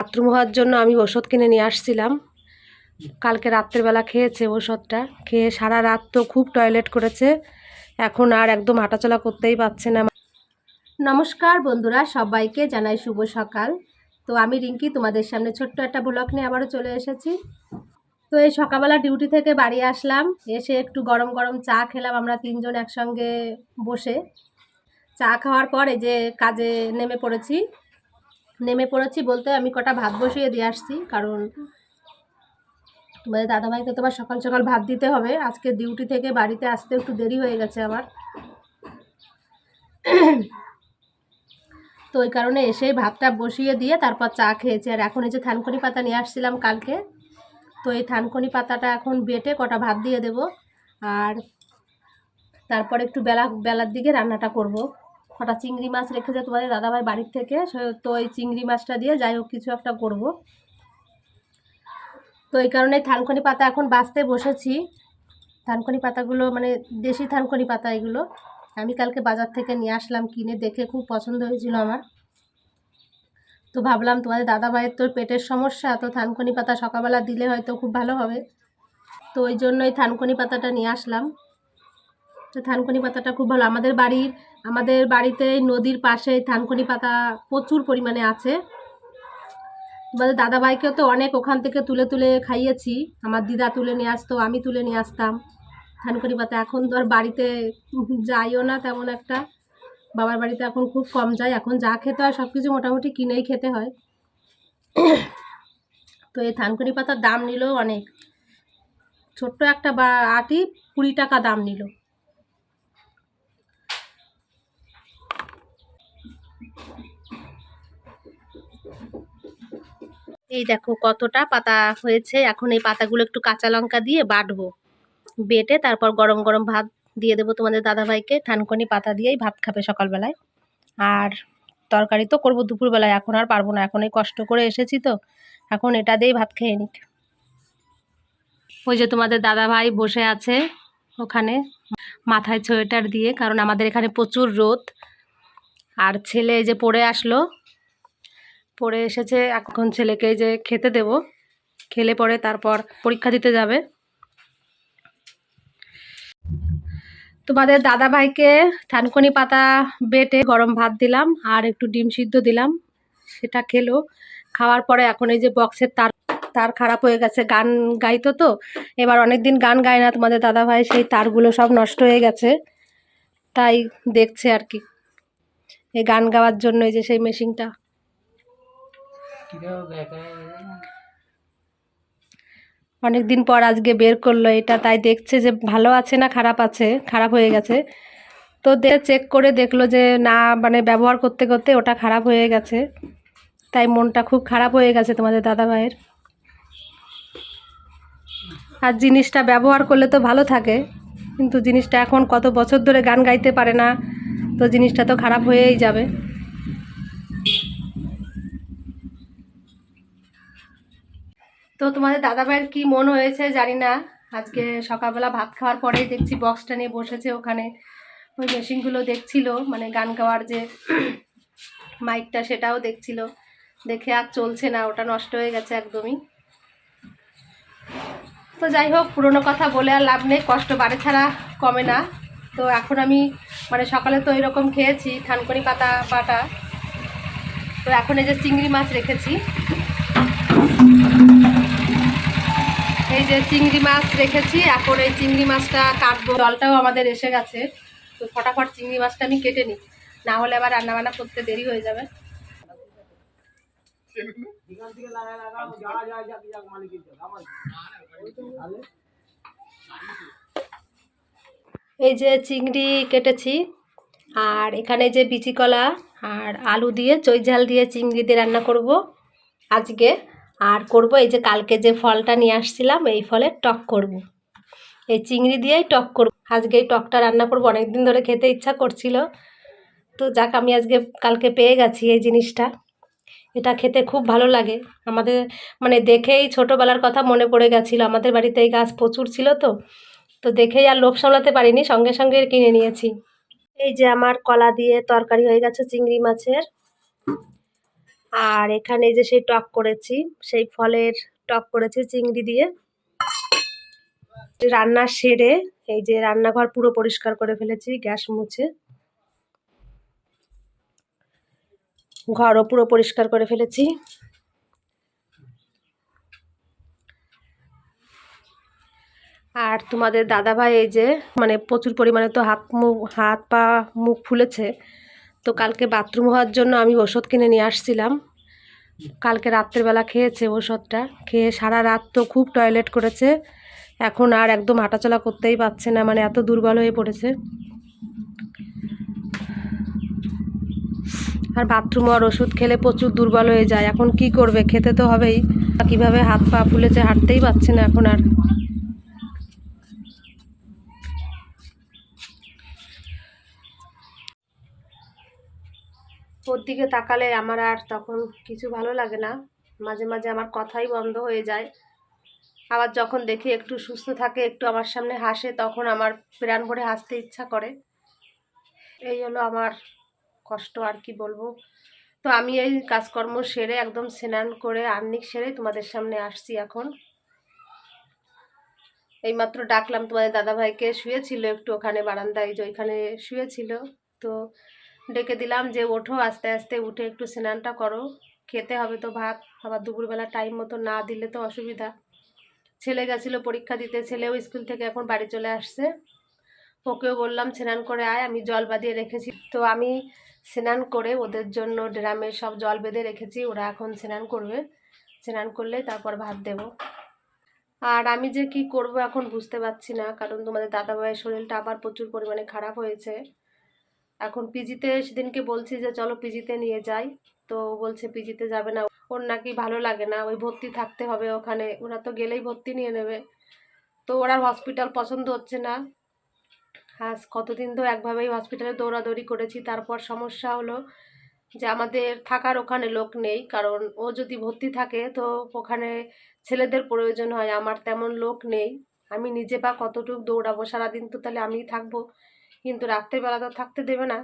Bathroom হওয়ার জন্য আমি ওষুধ কিনে নিয়ে আসছিলাম। কালকে রাত্রেবেলা খেয়েছে ওষুধটা খেয়ে সারা রাত তো খুব টয়লেট করেছে। এখন আর একদম হাঁটাচলা করতেই পারছে না। নমস্কার বন্ধুরা, সবাইকে জানাই শুভ সকাল। তো আমি রিঙ্কি, তোমাদের সামনে ছোট্ট একটা ব্লগ নিয়ে আবারও চলে এসেছি। তো এই সকালবেলা ডিউটি থেকে বাড়ি আসলাম। এসে একটু গরম গরম চা খেলাম আমরা তিনজন একসঙ্গে বসে। চা খাওয়ার পর এই যে কাজে নেমে পড়েছি। নেমে পড়েছি বলতে আমি কটা ভাত বসিয়ে দিয়ে আসছি, কারণ তোমাদের দাদাভাইকে তো আবার সকাল সকাল ভাত দিতে হবে। আজকে ডিউটি থেকে বাড়িতে আসতে একটু দেরি হয়ে গেছে আমার তো ওই কারণে এসেই ভাতটা বসিয়ে দিয়ে তারপর চা খেয়েছি। আর এখন এই যে থানকনি পাতা নিয়ে আসছিলাম কালকে, তো এই থানকনি পাতাটা এখন বেটে কটা ভাত দিয়ে দেব। আর তারপর একটু বেলা, বেলার দিকে রান্নাটা করব। কটা চিংড়ি মাছ রেখে রেখেছে তোমাদের দাদাভাই বাড়ির থেকে তো এই চিংড়ি মাছটা দিয়ে যাই হোক কিছু একটা করব। তো এই কারণে থানকনি পাতা এখন বাঁচতে বসেছি। থানকনি পাতাগুলো মানে দেশি থানকনি পাতা এগুলো, আমি কালকে বাজার থেকে নিয়ে আসলাম কিনে, দেখে খুব পছন্দ হয়েছিল আমার। তো ভাবলাম তোমাদের দাদা ভাইয়ের তো পেটের সমস্যা, তো থানকুনি পাতা সকালবেলা দিলে হয়তো খুব ভালো হবে। তো ওই জন্যই থানকনি পাতাটা নিয়ে আসলাম। থানকুনি পাতাটা খুব ভালো। আমাদের বাড়ির, আমাদের বাড়িতে নদীর পাশে থানকুনি পাতা প্রচুর পরিমাণে আছে। তোমাদের দাদাভাইকেও তো অনেক ওখান থেকে তুলে তুলে খাইয়েছি। আমার দিদা তুলে নিয়ে আসতো, আমি তুলে নিয়ে আসতাম। থানকুনি পাতা এখন তো আর বাড়িতে যাইও না তেমন একটা। বাবার বাড়িতে এখন খুব কম যায়। এখন যা খেতে হয় সব কিছু মোটামুটি কিনেই খেতে হয়। তো এই থানকুনি পাতার দাম নিল অনেক। ছোট্ট একটা বা আটি কুড়ি টাকা দাম নিল। এই দেখো কতটা পাতা হয়েছে। এখন এই পাতাগুলো একটু কাঁচা লঙ্কা দিয়ে বাটবো। বেটে তারপর গরম গরম ভাত দিয়ে দেবো তোমাদের দাদাভাইকে। থানকনি পাতা দিয়েই ভাত খাবে সকালবেলায়। আর তরকারি তো করব দুপুরবেলায়, এখন আর পারব না। এখন এই কষ্ট করে এসেছি তো। এখন এটা দিয়েই ভাত খেয়ে নিক। ওই যে তোমাদের দাদাভাই বসে আছে ওখানে মাথায় সোয়েটার দিয়ে, কারণ আমাদের এখানে প্রচুর রোদ। আর ছেলে যে পড়ে আসলো, পড়ে এসেছে, এখন ছেলেকে যে খেতে দেব। খেলে পরে তারপর পরীক্ষা দিতে যাবে। তোমাদের দাদা ভাইকে থানকুনি পাতা বেটে গরম ভাত দিলাম আর একটু ডিম সিদ্ধ দিলাম, সেটা খেলো। খাওয়ার পরে এখন এই যে বক্সের তার তার খারাপ হয়ে গেছে, গান গাইতো তো, এবার অনেক দিন গান গায় না তোমাদের দাদা ভাই সেই তারগুলো সব নষ্ট হয়ে গেছে। তাই দেখছে আর কি। এই গান গাওয়ার জন্য এই যে সেই মেশিনটা। অনেক দিন পর আজকে বের করল এটা তাই দেখছে যে ভালো আছে না খারাপ আছে খারাপ হয়ে গেছে। তো দে চেক করে দেখল যে না মানে ব্যবহার করতে করতে ওটা খারাপ হয়ে গেছে। তাই মনটা খুব খারাপ হয়ে গেছে তোমাদের দাদা ভাইয়ের আর জিনিসটা ব্যবহার করলে তো ভালো থাকে কিন্তু জিনিসটা এখন কত বছর ধরে গান গাইতে পারে না। তো জিনিসটা তো খারাপ হয়েই যাবে। তো তোমাদের দাদাভাইয়ের কি মন হয়েছে জানি না। আজকে সকালবেলা ভাত খাওয়ার পরেই দেখছি বক্সটা নিয়ে বসেছে ওখানে। ওই মেশিনগুলো দেখছিল মানে গান গাওয়ার যে মাইকটা সেটাও দেখছিল। দেখে আর চলছে না, ওটা নষ্ট হয়ে গেছে একদমই। তো যাই হোক, পুরোনো কথা বলে আর লাভ নেই, কষ্ট বাড়ে ছাড়া কমে না। তো এখন আমি মানে সকালে তো এরকম খেয়েছি, থানকুনি পাতা, পাটা। তো এখন এই যে চিংড়ি মাছ রেখেছি। এই যে চিংড়ি মাছ রেখেছি, এখন এই চিংড়ি মাছটা কাটবো। জলটাও আমাদের এসে গেছে, তো ফটাফট চিংড়ি মাছটা আমি কেটে নিই। না হলে আবার রান্নাবান্না করতে দেরি হয়ে যাবে। এই যে চিংড়ি কেটেছি, আর এখানে যে বিচি কলা আর আলু দিয়ে চই ঝাল দিয়ে চিংড়ি দিয়ে রান্না করব আজকে। আর করব এই যে কালকে যে ফলটা নিয়ে আসছিলাম, এই ফলের টক করব। এই চিংড়ি দিয়েই টক করব। আজকে এই টকটা রান্না করব অনেক দিন ধরে খেতে ইচ্ছা করছিল। তো যাক, আমি আজকে কালকে পেয়ে গেছি এই জিনিসটা। এটা খেতে খুব ভালো লাগে। আমাদের মানে দেখেই ছোটোবেলার কথা মনে পড়ে গেছিল। আমাদের বাড়িতে এই গাছ প্রচুর ছিল তো। তো দেখেই আর লোভ সামলাতে পারিনি, সঙ্গে সঙ্গে কিনে নিয়েছি। এই যে আমার কলা দিয়ে তরকারি হয়ে গেছে চিংড়ি মাছের। আর এখানে যে সেই টক করেছি, সেই ফলের টক করেছি চিংড়ি দিয়ে। রান্না সেরে এই যে রান্নাঘর পুরো পরিষ্কার করে ফেলেছি, গ্যাস মুছে। ঘরও পুরো পরিষ্কার করে ফেলেছি। আর তোমাদের দাদাভাই এই যে মানে প্রচুর পরিমাণে তো হাত মুখ হাত পা, মুখ ফুলেছে, তো কালকে বাথরুম হওয়ার জন্য আমি ওষুধ কিনে নিয়ে আসছিলাম। কালকে রাত্রেবেলা খেয়েছে ওষুধটা, খেয়ে সারা রাত তো খুব টয়লেট করেছে, এখন আর একদম হাঁটাচলা করতেই পারছে না মানে এত দুর্বল হয়ে পড়েছে। আর বাথরুম আর ওষুধ খেলে প্রচুর দুর্বল হয়ে যায়, এখন কি করবে, খেতে তো হবেই কীভাবে হাত পা ফুলেছে হাঁটতেই পারছে না এখন আর। ওর দিকে তাকালে আমার আর তখন কিছু ভালো লাগে না। মাঝে মাঝে আমার কথাই বন্ধ হয়ে যায়। আবার যখন দেখি একটু সুস্থ থাকে, একটু আমার সামনে হাসে, তখন আমার প্রাণ ভরে হাসতে ইচ্ছা করে। এই হলো আমার কষ্ট, আর কি বলব। তো আমি এই কাজকর্ম সেরে, একদম স্নান করে আর্নিক সেরে তোমাদের সামনে আসছি এখন। এইমাত্র ডাকলাম তোমাদের দাদাভাইকে, শুয়েছিল একটু ওখানে বারান্দায়, যে ওইখানে শুয়েছিল। তো ডেকে দিলাম যে ওঠো, আস্তে আস্তে উঠে একটু স্নানটা করো। খেতে হবে তো ভাত, আবার দুপুরবেলা টাইম মতো না দিলে তো অসুবিধা। ছেলে গেছিল পরীক্ষা দিতে, ছেলেও স্কুল থেকে এখন বাড়ি চলে আসছে। ওকেও বললাম, স্নান করে আয়, আমি জল বাঁধিয়ে রেখেছি। তো আমি স্নান করে ওদের জন্য ড্রামে সব জল বেঁধে রেখেছি, ওরা এখন স্নান করবে। স্নান করলে তারপর ভাত দেব। আর আমি যে কি করব এখন বুঝতে পারছি না, কারণ তোমাদের দাদাভাইয়ের শরীরটা আবার প্রচুর পরিমাণে খারাপ হয়েছে। এখন পিজিতে সেদিনকে বলছি যে, চলো পিজিতে নিয়ে যাই। তো বলছে, পিজিতে যাবে না। ওর নাকি ভালো লাগে না, ওই ভর্তি থাকতে হবে ওখানে। ওরা তো গেলেই ভর্তি নিয়ে নেবে। তো ওরা হসপিটাল পছন্দ হচ্ছে না। হ্যাঁ কতদিন তো একভাবেই হসপিটালে দৌড়াদৌড়ি করেছি। তারপর সমস্যা হলো যে, আমাদের থাকার ওখানে লোক নেই। কারণ ও যদি ভর্তি থাকে, তো ওখানে ছেলেদের প্রয়োজন হয়। আমার তেমন লোক নেই। আমি নিজে বা কতটুকু দৌড়াবো? সারাদিন তো তাহলে আমিই থাকব। কিন্তু রাত্রেবেলা তো থাকতে দেবে না।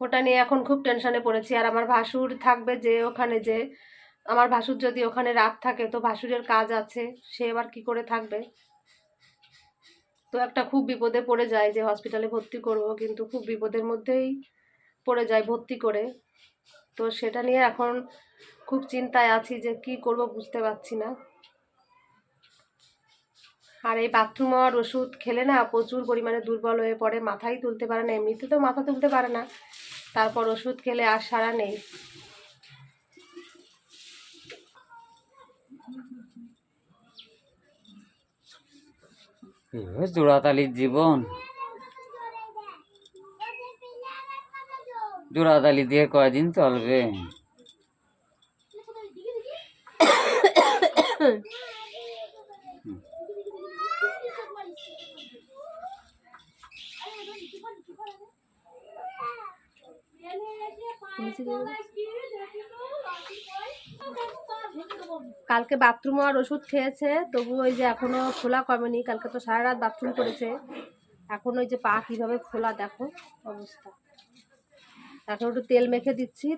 ওটা নিয়ে এখন খুব টেনশনে পড়েছি। আর আমার ভাসুর থাকবে যে ওখানে যে, আমার ভাসুর যদি ওখানে রাত থাকে তো ভাসুরের কাজ আছে, সে এবার কি করে থাকবে? তো একটা খুব বিপদে পড়ে যায় যে হসপিটালে ভর্তি করব, কিন্তু খুব বিপদের মধ্যেই পড়ে যায় ভর্তি করে। তো সেটা নিয়ে এখন খুব চিন্তায় আছি যে কি করব বুঝতে পারছি না। আর এই বাথরুম আর ওষুধ খেলে না প্রচুর পরিমাণে দুর্বল হয়ে পড়ে, মাথাই তুলতে পারে না, এমনিতে তো মাথা তুলতে পারে না। তারপর ওষুধ খেলে আর সারা নেই। জোড়াতালির জীবন? জোড়াতালি দিয়ে কয়দিন চলবে? কালকে বাথরুম আর ওষুধ খেয়েছে, তবু ওই যে এখনও খোলা কমেনি, কালকে তো সারা রাত বাথরুম করেছে। এখন ওই যে পা কীভাবে খোলা দেখো অবস্থা। এখন একটু তেল মেখে দিচ্ছি,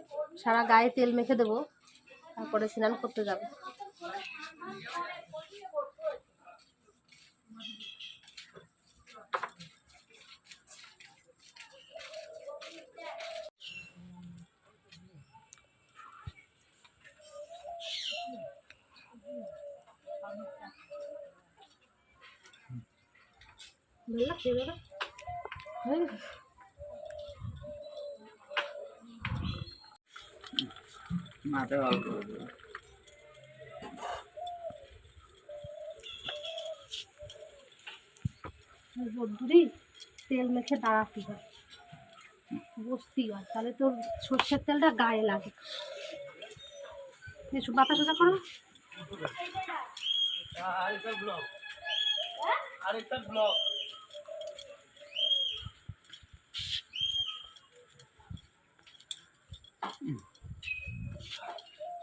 সারা গায়ে তেল মেখে দেবো, তারপরে স্নান করতে যাবে। ভালো লাগছে গেছে? মাথা অল্প রোদ্দুরি তেল মেখে দাঁড়াতে হয়। বসতি হয়, তাহলে তোর সর্ষের তেলটা গায়ে লাগে। একটু বাতা সোজা করো।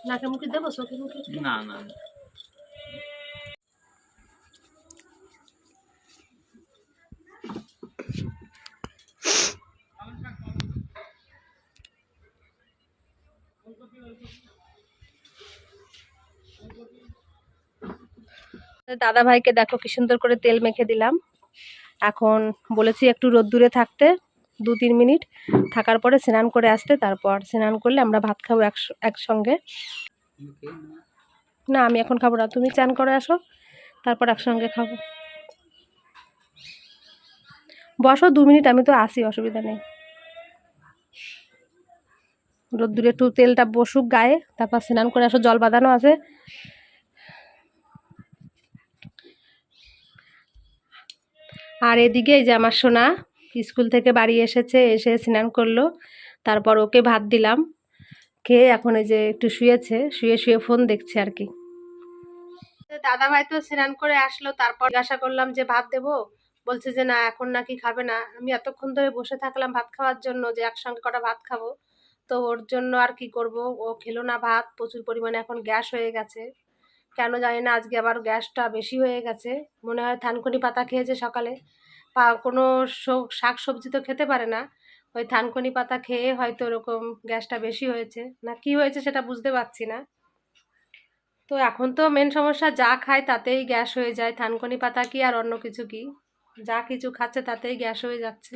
নাকে মুখে দেবো চোখে মুখে? না না দাদা ভাইকে দেখো কি সুন্দর করে তেল মেখে দিলাম। এখন বলেছি একটু রোদ্দুরে থাকতে। দু তিন মিনিট থাকার পরে স্নান করে আসতে, তারপর স্নান করলে আমরা ভাত খাব একস- একসঙ্গে। না, আমি এখন খাব না, তুমি চান করে আসো, তারপর একসঙ্গে খাব। বসো দু মিনিট, আমি তো আসি, অসুবিধা নেই। রোদ্দুরে একটু তেলটা বসুক গায়ে, তারপর স্নান করে আসো, জল বাঁধানো আছে। আর এদিকে এই যে আমার সোনা স্কুল থেকে বাড়ি এসেছে, এসে স্নান করল। তারপর ওকে ভাত দিলাম। খেয়ে এখন এই যে একটু শুয়েছে, শুয়ে শুয়ে ফোন দেখছে আর কি। দাদা ভাই তো স্নান করে আসলো, তারপর জিজ্ঞাসা করলাম যে ভাত দেবো? বলছে যে না, এখন নাকি খাবে না। আমি এতক্ষণ ধরে বসে থাকলাম ভাত খাওয়ার জন্য যে একসঙ্গে কটা ভাত খাব। তো ওর জন্য আর কি করব? ও খেলো না ভাত, প্রচুর পরিমাণে এখন গ্যাস হয়ে গেছে। কেন জানি না, আজকে আবার গ্যাসটা বেশি হয়ে গেছে। মনে হয় থানকুনি পাতা খেয়েছে সকালে। কোনো শাক সবজি তো খেতে পারে না। ওই থানকুনি পাতা খেয়ে হয়তো ওরকম গ্যাসটা বেশি হয়েছে। না, কি হয়েছে সেটা বুঝতে পারছি না। তো এখন তো মেন সমস্যা যা খায় তাতেই গ্যাস হয়ে যায়। থানকুনি পাতা কি আর অন্য কিছু কি? যা কিছু খাচ্ছে তাতেই গ্যাস হয়ে যাচ্ছে।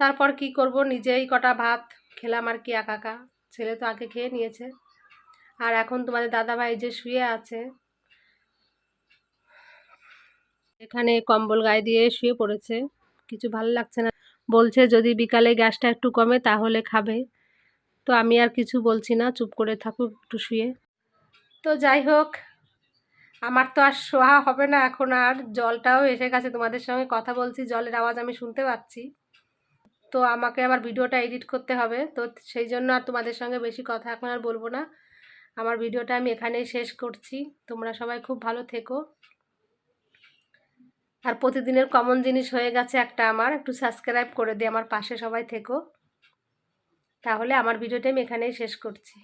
তারপর কি করব? নিজেই কটা ভাত খেলাম আর কি একা। ছেলে তো আগে খেয়ে নিয়েছে। আর এখন তোমাদের দাদাভাই যে শুয়ে আছে এখানে কম্বল গায়ে দিয়ে শুয়ে পড়েছে। কিছু ভালো লাগছে না। বলছে, যদি বিকালে গ্যাসটা একটু কমে তাহলে খাবে। তো আমি আর কিছু বলছি না, চুপ করে থাকুক একটু শুয়ে। তো যাই হোক, আমার তো আর শোয়া হবে না এখন আর। জলটাও এসে গেছে তোমাদের সঙ্গে কথা বলছি, জলের আওয়াজ আমি শুনতে পাচ্ছি। তো আমাকে আবার ভিডিওটা এডিট করতে হবে। তো সেই জন্য আর তোমাদের সঙ্গে বেশি কথা এখন আর বলব না। আমার ভিডিওটা আমি এখানেই শেষ করছি। তোমরা সবাই খুব ভালো থেকো। আর প্রতিদিনের কমন জিনিস হয়ে গেছে একটা আমার। একটু সাবস্ক্রাইব করে দিয়ে আমার পাশে সবাই থেকো। তাহলে আমার ভিডিওটা আমি এখানেই শেষ করছি।